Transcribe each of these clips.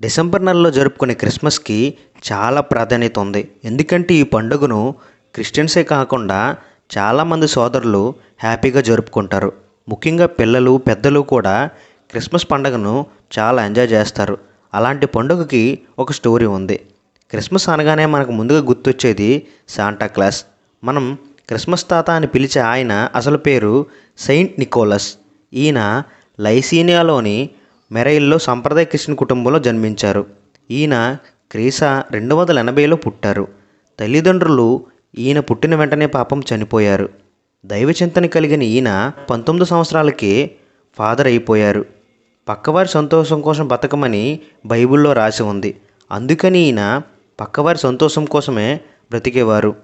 December నెలలో జరుపుకునే క్రిస్మస్కి చాలా ప్రాధాన్యత ఉంది. ఎందుకంటే ఈ పండుగను క్రిస్టియన్సే కాకుండా చాలామంది సోదరులు హ్యాపీగా జరుపుకుంటారు. ముఖ్యంగా పిల్లలు పెద్దలు కూడా క్రిస్మస్ పండుగను చాలా ఎంజాయ్ చేస్తారు. అలాంటి పండుగకి ఒక స్టోరీ ఉంది. క్రిస్మస్ అనగానే మనకు ముందుగా గుర్తొచ్చేది శాంటా క్లాస్. మనం క్రిస్మస్ తాత అని పిలిచే ఆయన అసలు పేరు సెయింట్ నికోలస్. ఈయన లైసీనియాలోని మెరైల్లో సంప్రదాయ క్రిస్టియన్ కుటుంబంలో జన్మించారు. ఈయన క్రీస రెండు వందల ఎనభైలో పుట్టారు. తల్లిదండ్రులు ఈయన పుట్టిన వెంటనే పాపం చనిపోయారు. దైవచింతన కలిగిన ఈయన పంతొమ్మిది సంవత్సరాలకే ఫాదర్ అయిపోయారు. పక్కవారి సంతోషం కోసం బతకమని బైబిల్లో రాసి ఉంది. అందుకని ఈయన పక్కవారి సంతోషం కోసమే బ్రతికేవారు.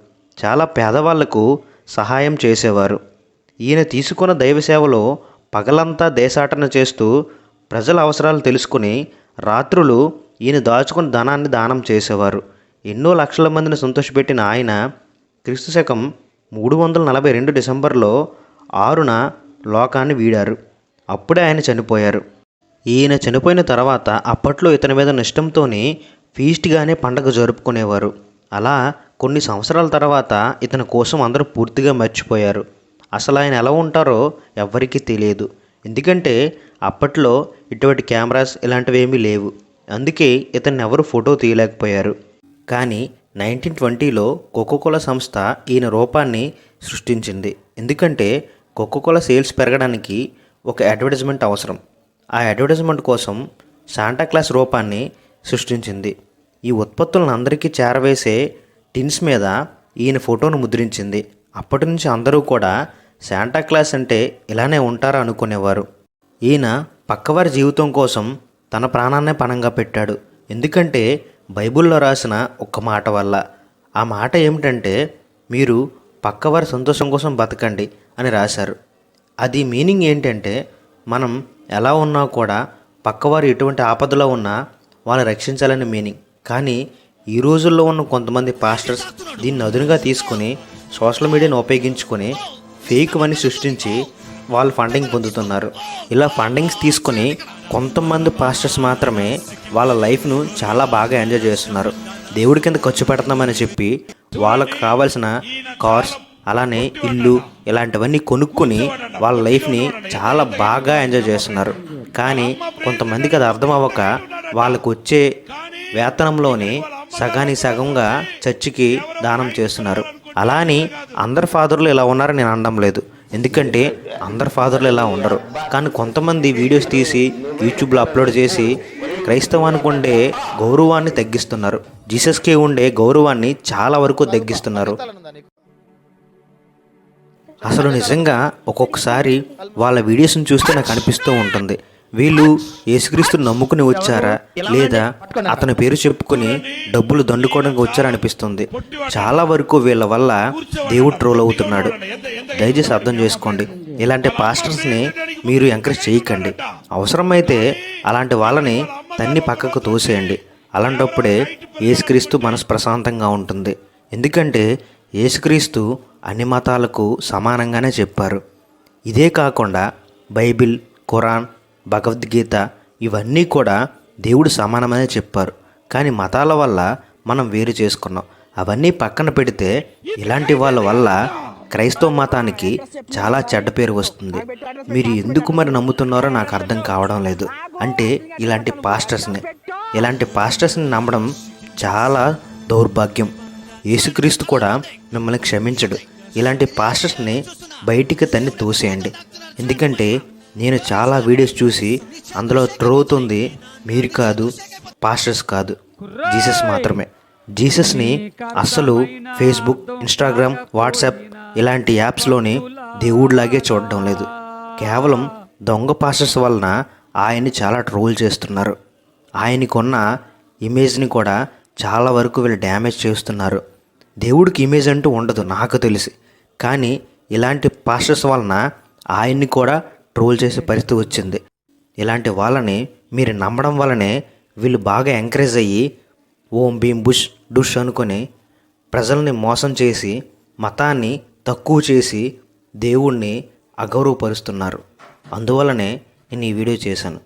చాలా పేదవాళ్ళకు సహాయం చేసేవారు. ఈయన తీసుకున్న దైవ సేవలో పగలంతా దేశాటన చేస్తూ ప్రజల అవసరాలు తెలుసుకుని రాత్రులు ఈయన దాచుకున్న ధనాన్ని దానం చేసేవారు. ఎన్నో లక్షల మందిని సంతోషపెట్టిన ఆయన క్రీస్తు శకం మూడు వందల నలభై రెండు డిసెంబర్లో ఆరున లోకాన్ని వీడారు. అప్పుడే ఆయన చనిపోయారు. ఈయన చనిపోయిన తర్వాత అప్పట్లో ఇతని మీద ఇష్టంతోనే ఫీస్ట్గానే పండగ జరుపుకునేవారు. అలా కొన్ని సంవత్సరాల తర్వాత ఇతని కోసం అందరూ పూర్తిగా మర్చిపోయారు. అసలు ఆయన ఎలా ఉంటారో ఎవ్వరికీ తెలియదు. ఎందుకంటే అప్పట్లో ఇటువంటి కెమెరాస్ ఇలాంటివి ఏమీ లేవు. అందుకే ఇతన్ని ఎవరు ఫోటో తీయలేకపోయారు. కానీ నైన్టీన్ ట్వంటీలో కోకోకోలా సంస్థ ఈయన రూపాన్ని సృష్టించింది. ఎందుకంటే కోకోకోలా సేల్స్ పెరగడానికి ఒక అడ్వర్టైజ్మెంట్ అవసరం. ఆ అడ్వర్టైజ్మెంట్ కోసం శాంటాక్లాస్ రూపాన్ని సృష్టించింది. ఈ ఉత్పత్తులను అందరికీ చేరవేసే టిన్స్ మీద ఈయన ఫోటోను ముద్రించింది. అప్పటి నుంచి అందరూ కూడా శాంటాక్లాస్ అంటే ఇలానే ఉంటారా అనుకునేవారు. ఈయన పక్కవారి జీవితం కోసం తన ప్రాణాన్నే పణంగా పెట్టాడు. ఎందుకంటే బైబిల్లో రాసిన ఒక్క మాట వల్ల. ఆ మాట ఏమిటంటే మీరు పక్కవారి సంతోషం కోసం బతకండి అని రాశారు. అది మీనింగ్ ఏంటంటే మనం ఎలా ఉన్నా కూడా పక్కవారు ఎటువంటి ఆపదలో ఉన్నా వాళ్ళని రక్షించాలని మీనింగ్. కానీ ఈ రోజుల్లో ఉన్న కొంతమంది పాస్టర్స్ దీన్ని అదునుగా తీసుకొని సోషల్ మీడియాను ఉపయోగించుకొని ఫేక్ మనీ సృష్టించి వాళ్ళు ఫండింగ్ పొందుతున్నారు. ఇలా ఫండింగ్స్ తీసుకొని కొంతమంది పాస్టర్స్ మాత్రమే వాళ్ళ లైఫ్ను చాలా బాగా ఎంజాయ్ చేస్తున్నారు. దేవుడి కింద ఖర్చు పెడుతున్నామని చెప్పి వాళ్ళకు కావాల్సిన కార్స్ అలానే ఇల్లు ఇలాంటివన్నీ కొనుక్కొని వాళ్ళ లైఫ్ని చాలా బాగా ఎంజాయ్ చేస్తున్నారు. కానీ కొంతమందికి అది అర్థం అవ్వక వాళ్ళకు వచ్చే వేతనంలోని సగానికి సగంగా చర్చికి దానం చేస్తున్నారు. అలా అని అందరు ఫాదర్లు ఇలా ఉన్నారని నేను అనడం లేదు. ఎందుకంటే అందరు ఫాదర్లు ఇలా ఉండరు. కానీ కొంతమంది వీడియోస్ తీసి యూట్యూబ్లో అప్లోడ్ చేసి క్రైస్తవానికి ఉండే గౌరవాన్ని తగ్గిస్తున్నారు. జీసస్కి ఉండే గౌరవాన్ని చాలా వరకు తగ్గిస్తున్నారు. అసలు నిజంగా ఒక్కొక్కసారి వాళ్ళ వీడియోస్ని చూస్తే నాకు అనిపిస్తూ ఉంటుంది. వీళ్ళు యేసుక్రీస్తు నమ్ముకుని వచ్చారా? లేదా అతని పేరు చెప్పుకొని డబ్బులు దండుకోవడానికి వచ్చారా అనిపిస్తుంది చాలా వరకు వీళ్ళ వల్ల దేవుడు ట్రోల్ అవుతున్నాడు. దయచేసి అర్థం చేసుకోండి. ఇలాంటి పాస్టర్స్ని మీరు ఎంకరేజ్ చేయకండి. అవసరమైతే అలాంటి వాళ్ళని తన్ని పక్కకు తోసేయండి. అలాంటప్పుడే యేసుక్రీస్తు మనసు ప్రశాంతంగా ఉంటుంది. ఎందుకంటే యేసుక్రీస్తు అన్ని మతాలకు సమానంగానే చెప్పారు. ఇదే కాకుండా బైబిల్ ఖురాన్ భగవద్గీత ఇవన్నీ కూడా దేవుడు సమానమనే చెప్పారు. కానీ మతాల వల్ల మనం వేరు చేసుకున్నాం. అవన్నీ పక్కన పెడితే ఇలాంటి వాళ్ళ వల్ల క్రైస్తవ మతానికి చాలా చెడ్డ పేరు వస్తుంది. మీరు ఎందుకు మరి నమ్ముతున్నారో నాకు అర్థం కావడం లేదు. అంటే ఇలాంటి పాస్టర్స్ని ఇలాంటి పాస్టర్స్ని నమ్మడం చాలా దౌర్భాగ్యం. యేసుక్రీస్తు కూడా మిమ్మల్ని క్షమించడు. ఇలాంటి పాస్టర్స్ని బయటికి తన్ని తోసేయండి. ఎందుకంటే నేను చాలా వీడియోస్ చూసి అందులో ట్రోతుంది మీరు కాదు పాస్టర్స్ కాదు. జీసస్ మాత్రమే. జీసస్ని అస్సలు ఫేస్బుక్ ఇన్స్టాగ్రామ్ వాట్సాప్ ఇలాంటి యాప్స్లోని దేవుడిలాగే చూడడం లేదు. కేవలం దొంగ పాస్టర్స్ వలన ఆయన్ని చాలా ట్రోల్ చేస్తున్నారు. ఆయనకున్న ఇమేజ్ని కూడా చాలా వరకు వీళ్ళు డ్యామేజ్ చేస్తున్నారు. దేవుడికి ఇమేజ్ అంటూ ఉండదు నాకు తెలిసి. కానీ ఇలాంటి పాస్టర్స్ వలన ఆయన్ని కూడా ట్రోల్ చేసే పరిస్థితి వచ్చింది. ఇలాంటి వాళ్ళని మీరు నమ్మడం వల్లనే వీళ్ళు బాగా ఎంకరేజ్ అయ్యి ఓం భీం బుష్ డుష్ అనుకొని ప్రజల్ని మోసం చేసి మతాన్ని తక్కువ చేసి దేవుణ్ణి అగౌరవపరుస్తున్నారు. అందువలనే నేను ఈ వీడియో చేశాను.